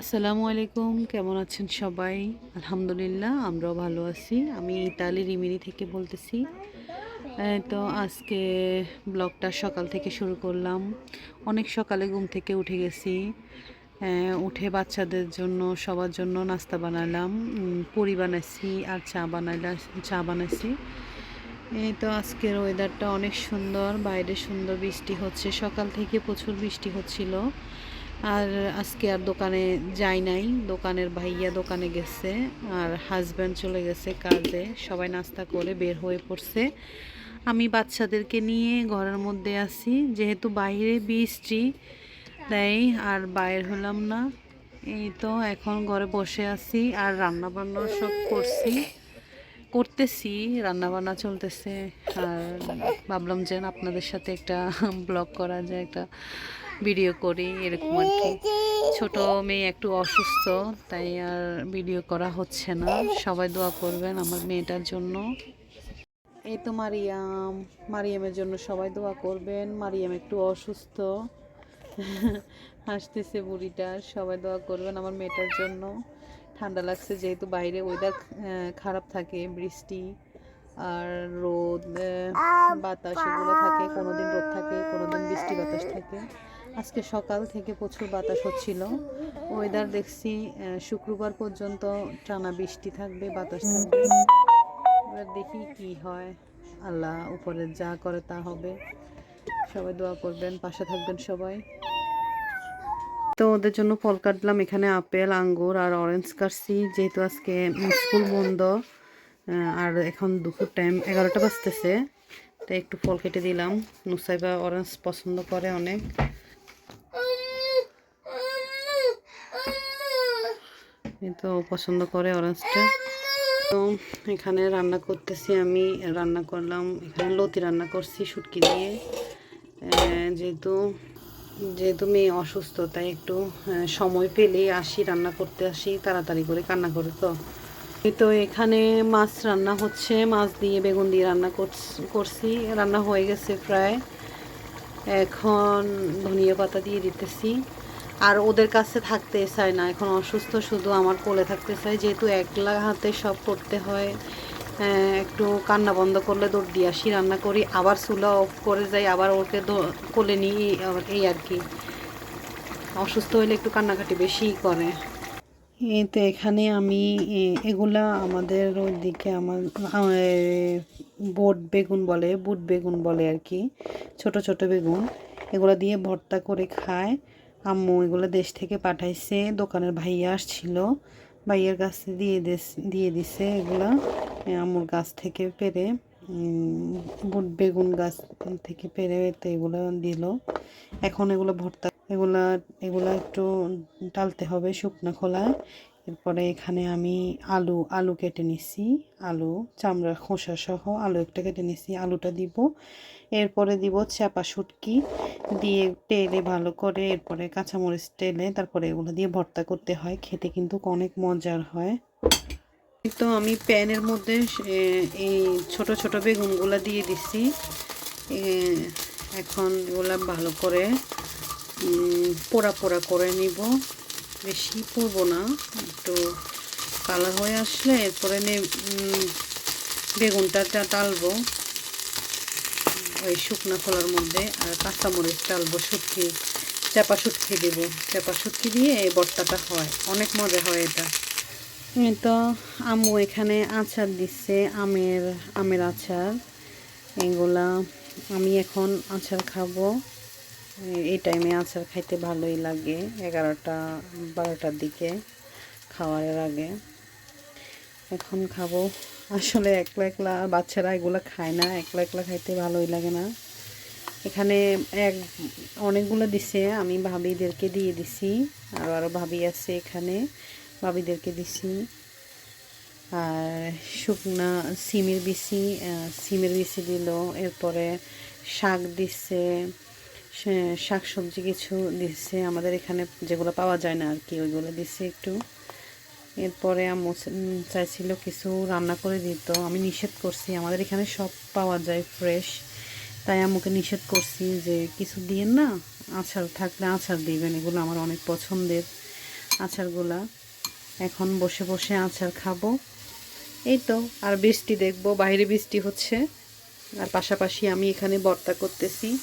আসসালামু আলাইকুম, কেমন আছেন সবাই? আলহামদুলিল্লাহ, আমরাও ভালো আছি। আমি ইতালি রিমিনি থেকে বলতেছি। তো আজকে ব্লগটা সকাল থেকে শুরু করলাম। অনেক সকালে ঘুম থেকে উঠে গেছি। উঠে বাচ্চাদের জন্য, সবার জন্য নাস্তা বানালাম। পুরি বানাইছি আর চা বানাইলাম চা বানাইছি। এই তো আজকের ওয়েদারটা অনেক সুন্দর, বাইরে সুন্দর বৃষ্টি হচ্ছে। সকাল থেকে প্রচুর বৃষ্টি হচ্ছিল। আর আজকে আর দোকানে যাই নাই। দোকানের ভাইয়া দোকানে গেছে আর হাজব্যান্ড চলে গেছে কাজে। সবাই নাস্তা করে বের হয়ে পড়ছে। আমি বাচ্চাদেরকে নিয়ে ঘরের মধ্যে আছি। যেহেতু বাইরে বৃষ্টি, তাই আর বাইর হলাম না। এই তো এখন ঘরে বসে আছি আর রান্না বান্না সব করছি। করতেছি রান্না বান্না চলতেছে। আর ভাবলাম যে আপনাদের সাথে একটা ব্লগ করা যায়, একটা ভিডিও করি, এরকম আর কি। ছোট মেয়ে একটু অসুস্থ, তাই আর ভিডিও করা হচ্ছে না। সবাই দোয়া করবেন আমার মেয়েটার জন্য। এই তো মারিয়াম, মারিয়ামের জন্য সবাই দোয়া করবেন। মারিয়াম একটু অসুস্থ। হাসতেছে বুড়িটা, সবাই দোয়া করবেন আমার মেয়েটার জন্য। ঠান্ডা লাগছে যেহেতু বাইরে ওয়েদার খারাপ থাকে, বৃষ্টি আর রোদ বাতাস, এগুলো থাকে, কোনোদিন রোদ থাকে, কোনোদিন বৃষ্টি বাতাস থাকে। আজকে সকাল থেকে প্রচুর বাতাস হচ্ছিল। ওয়েদার দেখছি শুক্রবার পর্যন্ত টানা বৃষ্টি থাকবে, বাতাস থাকবে। এবার দেখি কি হয়। আল্লাহ উপরে যা করে তা হবে। সবাই দোয়া করবেন, পাশে থাকবেন সবাই। তো ওদের জন্য ফল কাটলাম, এখানে আপেল, আঙ্গুর আর অরেঞ্জ কাটছি, যেহেতু আজকে স্কুল বন্ধ আর এখন দুপুর টাইম এগারোটা বাজতেছে, তাই একটু ফল কেটে দিলাম। নুসাইবা অরেঞ্জ পছন্দ করে অনেক। এই তো পছন্দ করে অরেঞ্জটা তো এখানে রান্না করতেছি আমি, রান্না করলাম, এখানে লতি রান্না করছি শুটকি দিয়ে। যেহেতু যেহেতু মেয়ে অসুস্থ, তাই একটু সময় পেলে আসি, রান্না করতে আসি, তাড়াতাড়ি করে কান্না করে তো। তো এখানে মাছ রান্না হচ্ছে, মাছ দিয়ে বেগুন দিয়ে রান্না করছি, রান্না হয়ে গেছে প্রায়। এখন ধনিয়া পাতা দিয়ে দিতেছি। আর ওদের কাছে থাকতে চায় না। এখন অসুস্থ শুধু আমার কোলে থাকতে চায়। যেহেতু একলা হাতে সব করতে হয় একটু কান্না বন্ধ করলে দৌড় দিয়ে আসি, রান্না করি, আবার চুলা অফ করে যাই, আবার ওকে কোলে নিই এই আর কি। অসুস্থ হলে একটু কান্নাকাটি বেশিই করে। তো এখানে আমি এগুলা আমাদের ওইদিকে আমার বোট বেগুন বলে, বুট বেগুন বলে আর কি, ছোট ছোট বেগুন। এগুলো দিয়ে ভর্তা করে খায়। আম্মু এগুলো দেশ থেকে পাঠাইছে, দোকানের ভাইয়া আসছিল, ভাইয়ের কাছে দিয়ে দিয়ে দিছে এগুলা। আম্মুর গাছ থেকে পেরে বুট বেগুন গাছ থেকে পেরে তো এগুলো দিল। এখন এগুলো ভর্তা, এগুলা, এগুলো একটু ডালতে হবে শুকনো খোলায় এরপরে এখানে আমি আলু আলু কেটে নিছি, আলু চামড়ার খোসা সহ আলু একটা কেটে নিছি, আলুটা দিব। এরপরে দিব চাপা শুটকি, দিয়ে তেলে ভালো করে এরপরে কাঁচামরিচ তেলে, তারপরে এগুলো দিয়ে ভর্তা করতে হয়, খেতে কিন্তু অনেক মজার হয়। তো আমি প্যানের মধ্যে এই ছোট ছোট বেগুনগুলো দিয়ে দিছি। এখন এগুলা ভালো করে পোড়া পোড়া করে নিব। বেশি পুড়বো না, একটু কালার হয়ে আসলে এরপরে বেগুনটা টালবো ওই শুকনা খোলার মধ্যে, আর কাঁচামরিচ টালবো শুটকি, চাপা শুটকি দেবো। চাপা শুটকি দিয়ে এই ভর্তাটা হয়, অনেক মজা হয় এটা। তো আম্মু এখানে আচার দিচ্ছে, আমের আমের আচার। এগুলা আমি এখন আচার খাব। এই টাইমে আচার খাইতে ভালোই লাগে, এগারোটা, বারোটার দিকে খাওয়ার আগে। এখন খাব। আসলে একলা একলা বাচ্চারা এগুলো খায় না, একলা একলা খাইতে ভালোই লাগে না। এখানে এক, অনেকগুলো দিছে, আমি ভাবিদেরকে দিয়ে দিছি, আর আরও ভাবি আছে এখানে, ভাবিদেরকে দিছি। আর শুকনা সিমের বিচি সিমের বিচি দিল, এরপরে শাক দিচ্ছে শাক সবজি কিছু দিচ্ছে আমাদের এখানে যেগুলো পাওয়া যায় না আর কি, ওইগুলো দিচ্ছে একটু। এরপরে আম্মু চ- চাইছিল কিছু রান্না করে দিত। আমি নিষেধ করছি, আমাদের এখানে সব পাওয়া যায় ফ্রেশ। তাই আম্মুকে নিষেধ করছি যে কিছু দিয়েন না, আচার থাকলে আচার দিবেন, এগুলো আমার অনেক পছন্দের আচারগুলা। এখন বসে বসে আচার খাব। এই তো, আর বৃষ্টি দেখব, বাইরে বৃষ্টি হচ্ছে। আর পাশাপাশি আমি এখানে বর্তা করতেছি।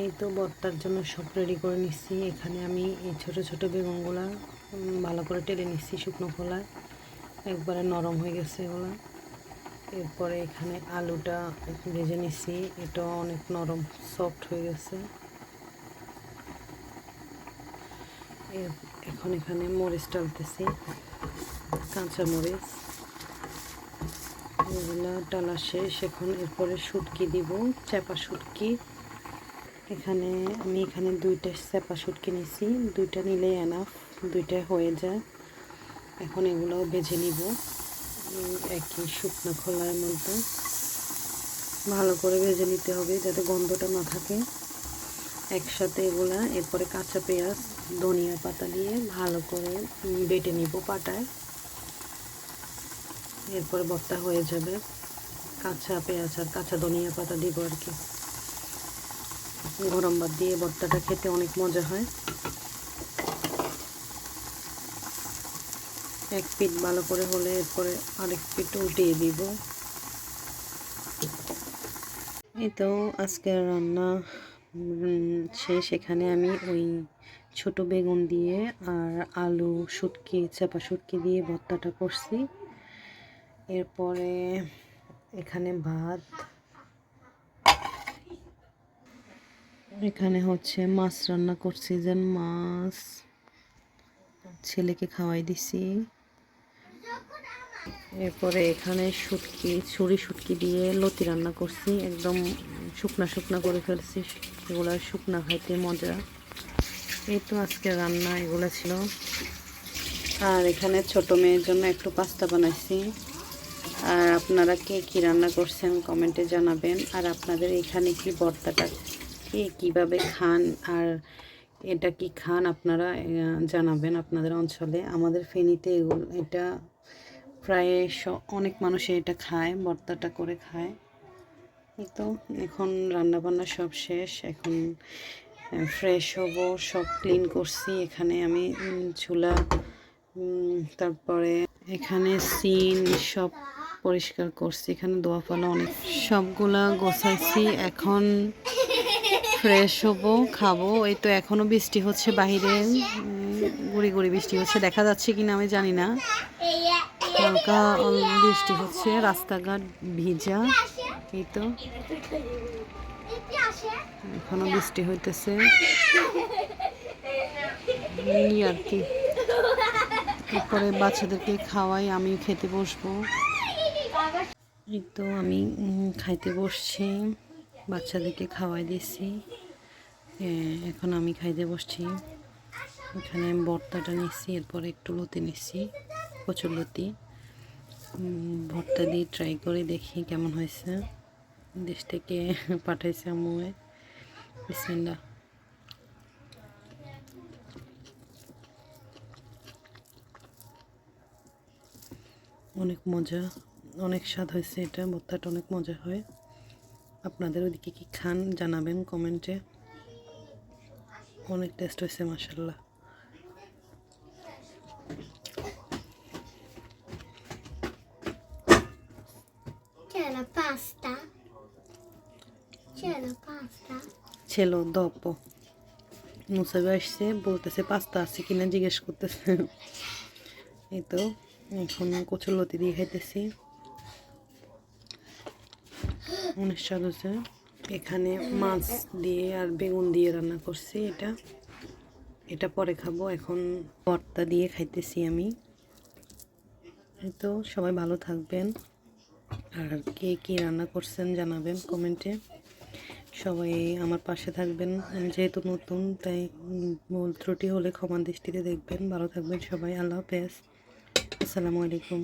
এই তো বর্তার জন্য সব রেডি করে নিচ্ছি। এখানে আমি এই ছোট ছোট বেগুনগুলা ভালো করে টেলে নিচ্ছি শুকনো খোলায় একবারে নরম হয়ে গেছে এগুলা। এরপরে এখানে আলুটা ভেজে নিচ্ছি। এটা অনেক নরম সফট হয়ে গেছে। এখন এখানে মরিচ ডালতেছি, কাঁচা মরিচ। এগুলা ডালা শেষ। এখন এরপরে শুটকি দিব, চাপা শুটকি। এখানে আমি এখানে দুইটা চাপা শুটকি নিয়েছি দুইটা নিলে এনাফ দুইটা হয়ে যায়। এখন এগুলো ভেজে নিব। একই শুকনো খোলার মধ্যে। ভালো করে ভেজে নিতে হবে যাতে গন্ধটা না থাকে। একসাথে এগুলা, এরপরে কাঁচা পেঁয়াজ, ধনিয়া পাতা দিয়ে ভালো করে বেটে নিব পাটায়। এরপরে ভর্তা হয়ে যাবে। কাঁচা পেঁয়াজ আর কাঁচা ধনিয়া পাতা দিব আর কি। গরম ভাত দিয়ে ভর্তাটা খেতে অনেক মজা হয়। এক পিঠ ভালো করে হলে এরপরে আরেক পিঠ উল্টিয়ে দিব। এই তো আজকের রান্না শেষ। এখানে আমি ওই ছোট বেগুন দিয়ে আর আলু শুটকি, চাপা শুটকি দিয়ে ভর্তাটা করছি। এরপরে এখানে ভাত এখানে হচ্ছে মাছ রান্না করছি, যেন মাছ ছেলেকে খাওয়াই দিছি। এরপরে এখানে শুটকি, ছুরি শুটকি দিয়ে লতি রান্না করছি, একদম শুকনা শুকনা করে ফেলছি। এগুলো শুকনা খাইতে মজা। এই তো আজকে রান্না এগুলো ছিল। আর এখানে ছোট মেয়ের জন্য একটু পাস্তা বানাইছি। আর আপনারা কে কী রান্না করছেন কমেন্টে জানাবেন। আর আপনাদের এখানে কি ভর্তাটা কে কীভাবে খান আর এটা কি খান আপনারা জানাবেন আপনাদের অঞ্চলে। আমাদের ফেনীতে এগুলো, এটা প্রায় অনেক মানুষে এটা খায়, ভর্তাটা করে খায়। এই তো, এখন রান্না বান্না সব শেষ। এখন ফ্রেশ হব, সব ক্লিন করছি। এখানে আমি চুলা তারপরে এখানে সিন সব পরিষ্কার করছি। এখানে দোয়া অনেক, সবগুলা গোছাইছি। এখন ফ্রেশ হব, খাব। এই তো এখনও বৃষ্টি হচ্ছে বাহিরে। গুড়ি গুড়ি বৃষ্টি হচ্ছে। দেখা যাচ্ছে কিনা আমি জানি না। হালকা বৃষ্টি হচ্ছে। রাস্তাঘাট ভিজা। এই তো। এখনও বৃষ্টি হইতেছে। আর কি। তারপরে বাচ্চাদেরকে খাওয়াই আমি খেতে বসবো। এই তো আমি খাইতে বসছি। বাচ্চাদেরকে খাওয়াই হ্যাঁ, এখন আমি খাইতে বসছি। এখানে ভর্তাটা নিচ্ছি এরপরে একটু লতি নিচ্ছি কচুর লতি। ভর্তা দিয়ে ট্রাই করে দেখি কেমন হয়েছে। দেশ থেকে পাঠাইছে আম্মুয়ে বিসমিল্লাহ। অনেক মজা অনেক স্বাদ হয়েছে এটা ভর্তাটা অনেক মজা হয়। আপনাদের ওদিকে কি খান জানাবেন কমেন্টে? অনেক টেস্ট হয়েছে মাসাল্লাহ pasta. C'è la pasta. ছিল দপ। মুসাবে আসছে বলতেছে পাস্তা আছে কিনা? জিজ্ঞেস করতেছে। এই তো এখন কচুর লতি দিয়ে খাইতেছি। অনেক স্বাদ এখানে মাছ দিয়ে আর বেগুন দিয়ে রান্না করছি এটা। এটা পরে খাব এখন ভর্তা দিয়ে খাইতেছি আমি। তো সবাই ভালো থাকবেন। আর কে কী রান্না করছেন জানাবেন কমেন্টে। সবাই আমার পাশে থাকবেন। আমি যেহেতু নতুন তাই উম, ভুল ত্রুটি হলে ক্ষমা দৃষ্টিতে দেখবেন। ভালো থাকবেন সবাই আল্লাহ হাফেজ। আসসালামু আলাইকুম।